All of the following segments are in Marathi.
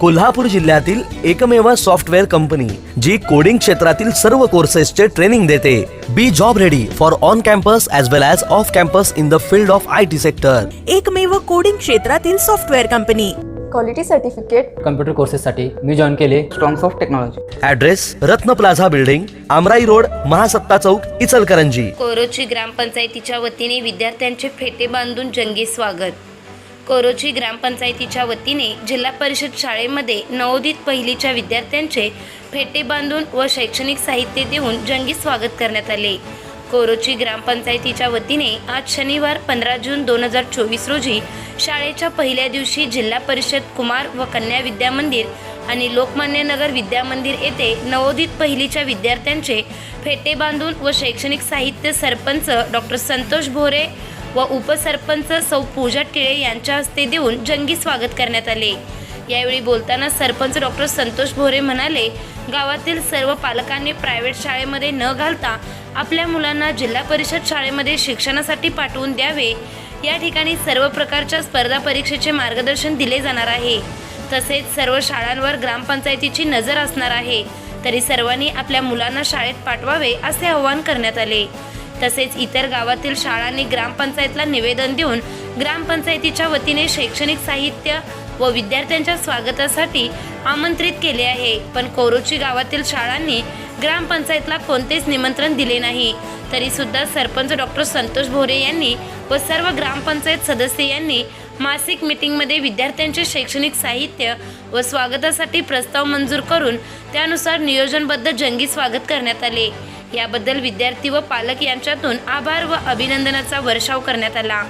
कोल्हापूर जिल्ह्यातील एकमेव सॉफ्टवेअर कंपनी जी कोडिंग क्षेत्रातील सर्व कोर्सेसचे ट्रेनिंग देते. Be job ready for on campus as well as off campus in the field of I T sector एकमेव कोडिंग क्षेत्रातील software company. Quality certificate computer कोर्सेससाठी मी जॉईन केले. Strongs of technology address Ratna plaza building Amrai road Mahasatta Chowk Ichalkaranji. Korochi ग्रामपंचायतीच्या वतीने विद्यार्थ्यांचे फेटे बांधून जंगी स्वागत. कोरोची ग्रामपंचायतीच्या वतीने जिल्हा परिषद शाळेमध्ये नवोदित पहिलीच्या विद्यार्थ्यांचे फेटे बांधून व शैक्षणिक साहित्य देऊन जंगी स्वागत करण्यात आले. कोरोची ग्रामपंचायतीच्या वतीने आज शनिवार पंधरा जून दोन हजार चोवीस रोजी शाळेच्या पहिल्या दिवशी जिल्हा परिषद कुमार व कन्या विद्या मंदिर आणि लोकमान्य नगर विद्या मंदिर येथे नवोदित पहिलीच्या विद्यार्थ्यांचे फेटे बांधून व शैक्षणिक साहित्य सरपंच डॉक्टर संतोष भोरे व उपसरपंच सौ पूजा टिळे यांच्या हस्ते देऊन जंगी स्वागत करण्यात आले. यावेळी बोलताना सरपंच डॉक्टर संतोष भोरे म्हणाले गावातील सर्व पालकांनी प्रायव्हेट शाळेमध्ये न घालता आपल्या मुलांना जिल्हा परिषद शाळेमध्ये शिक्षणासाठी पाठवून द्यावे. या ठिकाणी सर्व प्रकारच्या स्पर्धा परीक्षेचे मार्गदर्शन दिले जाणार आहे. तसेच सर्व शाळांवर ग्रामपंचायतीची नजर असणार आहे. तरी सर्वांनी आपल्या मुलांना शाळेत पाठवावे असे आवाहन करण्यात आले. तसेच इतर गावातील शाळांनी ग्रामपंचायतला निवेदन देऊन ग्रामपंचायतीच्या वतीने शैक्षणिक साहित्य व विद्यार्थ्यांच्या स्वागतासाठी आमंत्रित केले आहे. पण कोरोची गावातील शाळांनी ग्रामपंचायतला कोणतेच निमंत्रण दिले नाही. तरी सुद्धा सरपंच डॉक्टर संतोष भोरे यांनी व सर्व ग्रामपंचायत सदस्य यांनी मासिक मीटिंगमध्ये विद्यार्थ्यांचे शैक्षणिक साहित्य व स्वागतासाठी प्रस्ताव मंजूर करून त्यानुसार नियोजनबद्ध जंगी स्वागत करण्यात आले. याबद्दल विद्यार्थी व पालक यांच्यातून आभार व अभिनंदनाचा वर्षाव करण्यात आला.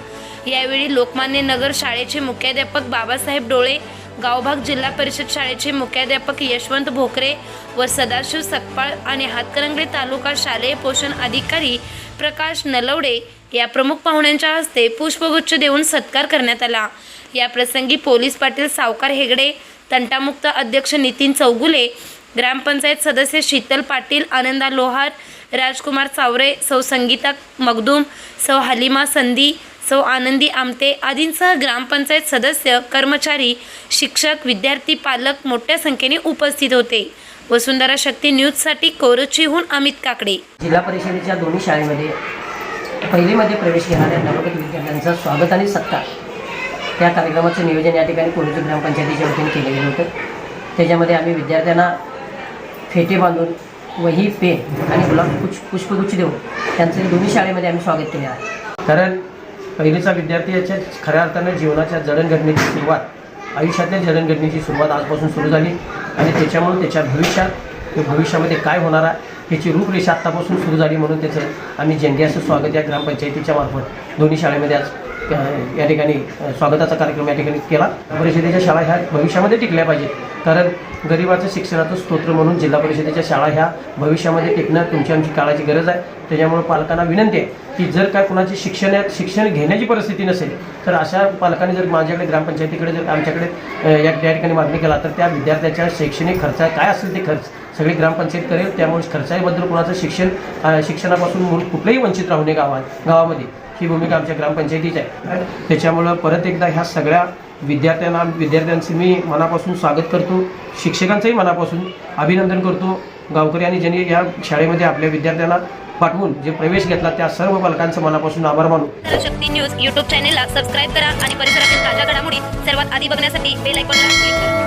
यावेळी लोकमान्य नगर शाळेचे मुख्याध्यापक बाबासाहेब डोळे गावभाग जिल्हा परिषद शाळेचे मुख्याध्यापक यशवंत भोकरे व सदाशिव सकपाळ आणि हातकरंगडी तालुका शालेय पोषण अधिकारी प्रकाश नलवडे या प्रमुख पाहुण्यांच्या हस्ते पुष्पगुच्छ देऊन सत्कार करण्यात आला. या प्रसंगी पोलीस पाटील सावकार हेगडे तंटामुक्त अध्यक्ष नितीन चौगुले ग्रामपंचायत सदस्य शीतल पाटील आनंदा लोहार राजकुमार चावरे सौ संगीता मगदूम सौ हलिमा संधी सौ आनंदी आमते आदींसह ग्रामपंचायत सदस्य कर्मचारी शिक्षक विद्यार्थी पालक मोठ्या संख्येने उपस्थित होते. वसुंधरा शक्ती न्यूजसाठी कोरोचीहून अमित काकडे. जिल्हा परिषदेच्या दोन्ही शाळेमध्ये पहिलीमध्ये प्रवेश घेणाऱ्या नवगत विद्यार्थ्यांचं स्वागत आणि सत्कार. या कार्यक्रमाचं नियोजन या ठिकाणी कोरोची ग्रामपंचायतीच्या वतीने केलं गेलं होतं. त्याच्यामध्ये आम्ही विद्यार्थ्यांना फेटे बांधून वही पेन आणि गुलाब पुष्प पुष्पगुच्छ देऊन त्यांचं दोन्ही शाळेमध्ये आम्ही स्वागत केले आहे. कारण पहिलीचा विद्यार्थी याच्या खऱ्या अर्थानं जीवनाच्या जडणघडणीची सुरुवात आयुष्यातल्या जडणघडणीची सुरुवात आजपासून सुरू झाली आणि त्याच्यामुळे त्याच्या भविष्यात ते भविष्यामध्ये काय होणार आहे त्याची रूपरेषा आत्तापासून सुरू झाली म्हणून त्याचं आम्ही जंगी असं स्वागत या ग्रामपंचायतीच्या मार्फत दोन्ही शाळेमध्ये आज या ठिकाणी स्वागताचा कार्यक्रम या ठिकाणी केला. परिषदेच्या शाळा ह्या भविष्यामध्ये टिकल्या पाहिजेत. कारण गरिबाचं शिक्षणाचं स्तोत्र म्हणून जिल्हा परिषदेच्या शाळा ह्या भविष्यामध्ये टिकणं तुमची आमची काळाची गरज आहे. त्याच्यामुळे पालकांना विनंती आहे की जर काय कुणाची शिक्षण शिक्षण घेण्याची परिस्थिती नसेल तर अशा पालकांनी जर माझ्याकडे ग्रामपंचायतीकडे जर आमच्याकडे या त्या ठिकाणी मागणी केला तर त्या विद्यार्थ्याच्या शैक्षणिक खर्च काय असेल ते खर्च सगळी ग्रामपंचायत करेल. त्यामुळे खर्चाबद्दल कुणाचं शिक्षण शिक्षणापासून मूळ कुठलंही वंचित राहू नये गावात गावामध्ये. ही भूमिका आमच्या ग्रामपंचायतीची आहे. त्याच्यामुळं परत एकदा ह्या सगळ्या विद्यार्थ्यांना विद्यार्थ्यांचे मी मनापासून स्वागत करतो. शिक्षकांचंही मनापासून अभिनंदन करतो. गावकरी आणि ज्यांनी या शाळेमध्ये आपल्या विद्यार्थ्यांना पाठवून जे प्रवेश घेतला त्या सर्व पालकांचं मनापासून आभार मानू. शक्ती न्यूज युट्यूब चॅनेलला सबस्क्राईब करा आणि परिसरातील ताज्या घडामोडी सर्वात आधी बघण्यासाठी बेल आयकॉनला क्लिक करा.